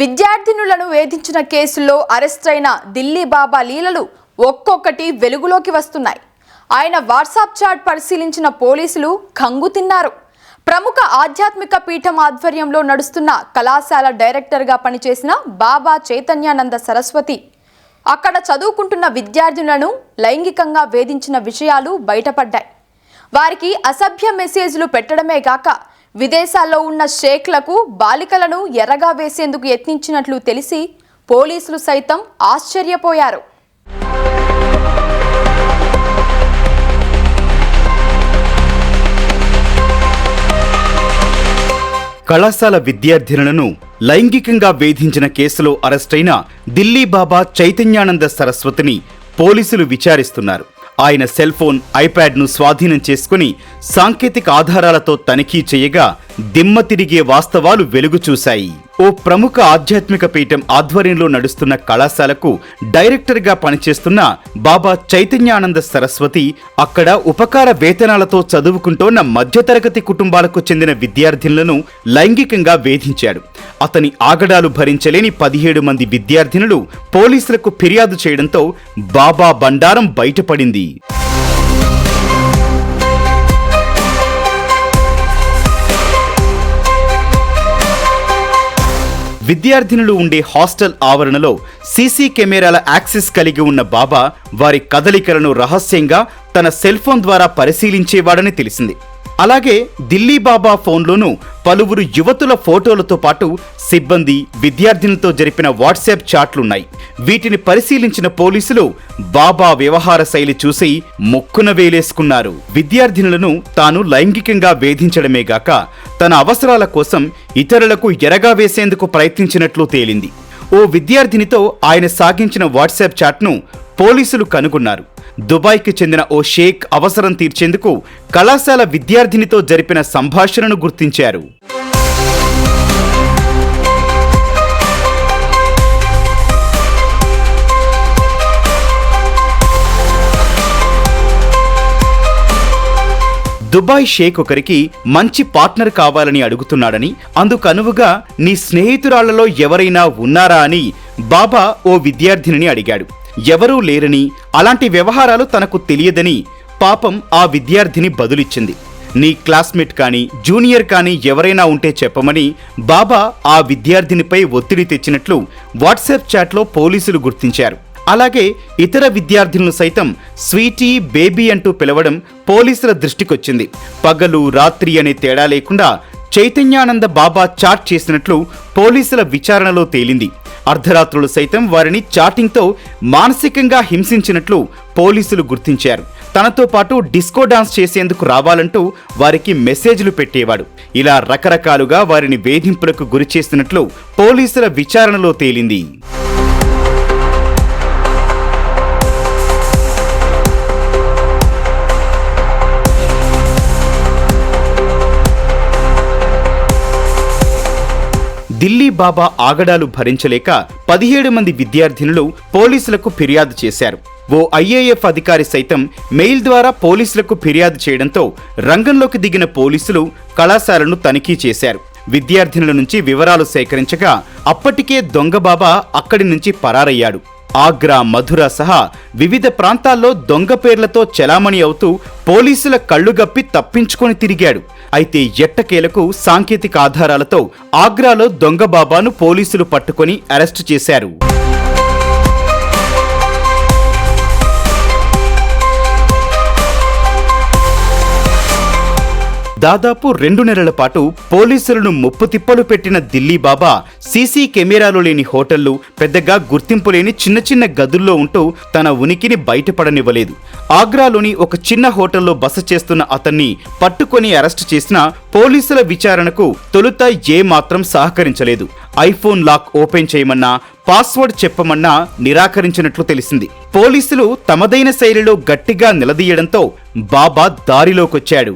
విద్యార్థినులను వేధించిన కేసుల్లో అరెస్ట్ అయిన ఢిల్లీ బాబా లీలలు ఒక్కొక్కటి వెలుగులోకి వస్తున్నాయి. ఆయన వాట్సాప్ చాట్ పరిశీలించిన పోలీసులు కంగు తిన్నారు. ప్రముఖ ఆధ్యాత్మిక పీఠం ఆధ్వర్యంలో నడుస్తున్న కళాశాల డైరెక్టర్గా పనిచేసిన బాబా చైతన్యానంద సరస్వతి. అక్కడ చదువుకుంటున్న విద్యార్థులను లైంగికంగా వేధించిన విషయాలు బయటపడ్డాయి. వారికి అసభ్య మెసేజ్లు పెట్టడమే గాక విదేశాల్లో ఉన్న షేక్లకు బాలికలను ఎర్రగా వేసేందుకు యత్నించినట్లు తెలిసి పోలీసులు సైతం ఆశ్చర్యపోయారు. కళాశాల విద్యార్థినులను లైంగికంగా వేధించిన కేసులో అరెస్టైన ఢిల్లీ బాబా చైతన్యానంద సరస్వతిని పోలీసులు విచారిస్తున్నారు. ఆయన సెల్ ఫోన్ ఐప్యాడ్ను స్వాధీనం చేసుకుని సాంకేతిక ఆధారాలతో తనిఖీ చేయగా దిమ్మ తిరిగే వాస్తవాలు వెలుగు చూశాయి. ఓ ప్రముఖ ఆధ్యాత్మిక పీఠం ఆధ్వర్యంలో నడుస్తున్న కళాశాలకు డైరెక్టర్గా పనిచేస్తున్న బాబా చైతన్యానంద సరస్వతి అక్కడ ఉపకార వేతనాలతో చదువుకుంటోన్న మధ్యతరగతి కుటుంబాలకు చెందిన విద్యార్థినులను లైంగికంగా వేధించాడు. అతని ఆగడాలు భరించలేని పదిహేడు మంది విద్యార్థినులు పోలీసులకు ఫిర్యాదు చేయడంతో బాబా బండారం బయటపడింది. విద్యార్థినులు ఉండే హాస్టల్ ఆవరణలో సీసీ కెమెరాల యాక్సెస్ కలిగి ఉన్న బాబా వారి కదలికలను రహస్యంగా తన సెల్ఫోన్ ద్వారా పరిశీలించేవాడని తెలిసింది. అలాగే ఢిల్లీ బాబా ఫోన్లోనూ పలువురు యువతుల ఫోటోలతో పాటు సిబ్బంది విద్యార్థినులతో జరిపిన వాట్సాప్ చాట్లున్నాయి. వీటిని పరిశీలించిన పోలీసులు బాబా వ్యవహార శైలి చూసి ముక్కున వేలేసుకున్నారు. విద్యార్థినులను తాను లైంగికంగా వేధించడమే గాక తన అవసరాల కోసం ఇతరులకు ఎరగా వేసేందుకు ప్రయత్నించినట్లు తేలింది. ఓ విద్యార్థినితో ఆయన సాగించిన వాట్సాప్ చాట్ను పోలీసులు కనుగొన్నారు. దుబాయ్కి చెందిన ఓ షేక్ అవసరం తీర్చేందుకు కళాశాల విద్యార్థినితో జరిపిన సంభాషణను గుర్తించారు. దుబాయ్ షేక్ ఒకరికి మంచి పార్ట్నర్ కావాలని అడుగుతున్నాడని అందుకనువుగా నీ స్నేహితురాళ్ళలో ఎవరైనా ఉన్నారా అని బాబా ఓ విద్యార్థినిని అడిగాడు. ఎవరూ లేరని అలాంటి వ్యవహారాలు తనకు తెలియదని పాపం ఆ విద్యార్థిని బదులిచ్చింది. నీ క్లాస్మేట్ కానీ జూనియర్ కానీ ఎవరైనా ఉంటే చెప్పమని బాబా ఆ విద్యార్థినిపై ఒత్తిడి తెచ్చినట్లు వాట్సాప్ చాట్లో పోలీసులు గుర్తించారు. అలాగే ఇతర విద్యార్థులను సైతం స్వీటీ బేబీ అంటూ పిలవడం పోలీసుల దృష్టికొచ్చింది. పగలు రాత్రి అనే తేడా లేకుండా చైతన్యానంద బాబా చాట్ చేసినట్లు పోలీసుల విచారణలో తేలింది. అర్ధరాత్రులు సైతం వారిని చాటింగ్తో మానసికంగా హింసించినట్లు పోలీసులు గుర్తించారు. తనతో పాటు డిస్కో డాన్స్ చేసేందుకు రావాలంటూ వారికి మెసేజ్లు పెట్టేవాడు. ఇలా రకరకాలుగా వారిని వేధింపులకు గురిచేసినట్లు పోలీసుల విచారణలో తేలింది. ఢిల్లీ బాబా ఆగడాలు భరించలేక పదిహేడు మంది విద్యార్థినులు పోలీసులకు ఫిర్యాదు చేశారు. ఓ ఐఏఎఫ్ అధికారి సైతం మెయిల్ ద్వారా పోలీసులకు ఫిర్యాదు చేయడంతో రంగంలోకి దిగిన పోలీసులు కళాశాలను తనిఖీ చేశారు. విద్యార్థినుల నుంచి వివరాలు సేకరించగా అప్పటికే దొంగ బాబా అక్కడి నుంచి పరారయ్యాడు. ఆగ్రా మధుర సహా వివిధ ప్రాంతాల్లో దొంగ పేర్లతో చెలామణి అవుతూ పోలీసుల కళ్ళుగప్పి తప్పించుకొని తిరిగాడు. అయితే ఎట్టకేలకు సాంకేతిక ఆధారాలతో ఆగ్రాలో దొంగ బాబాను పోలీసులు పట్టుకొని అరెస్టు చేశారు. దాదాపు రెండు నెలల పాటు పోలీసులను ముప్పు తిప్పలు పెట్టిన దిల్లీ బాబా సీసీ కెమెరాలు లేని హోటళ్ళు పెద్దగా గుర్తింపు లేని చిన్న చిన్న గదుల్లో ఉంటూ తన ఉనికిని బయటపడనివ్వలేదు. ఆగ్రాలోని ఒక చిన్న హోటల్లో బస చేస్తున్న అతన్ని పట్టుకొని అరెస్టు చేసిన పోలీసుల విచారణకు తొలుత ఏ మాత్రం సహకరించలేదు. ఐఫోన్ లాక్ ఓపెన్ చేయమన్నా పాస్వర్డ్ చెప్పమన్నా నిరాకరించినట్లు తెలిసింది. పోలీసులు తమదైన శైలిలో గట్టిగా నిలదీయడంతో బాబా దారిలోకొచ్చాడు.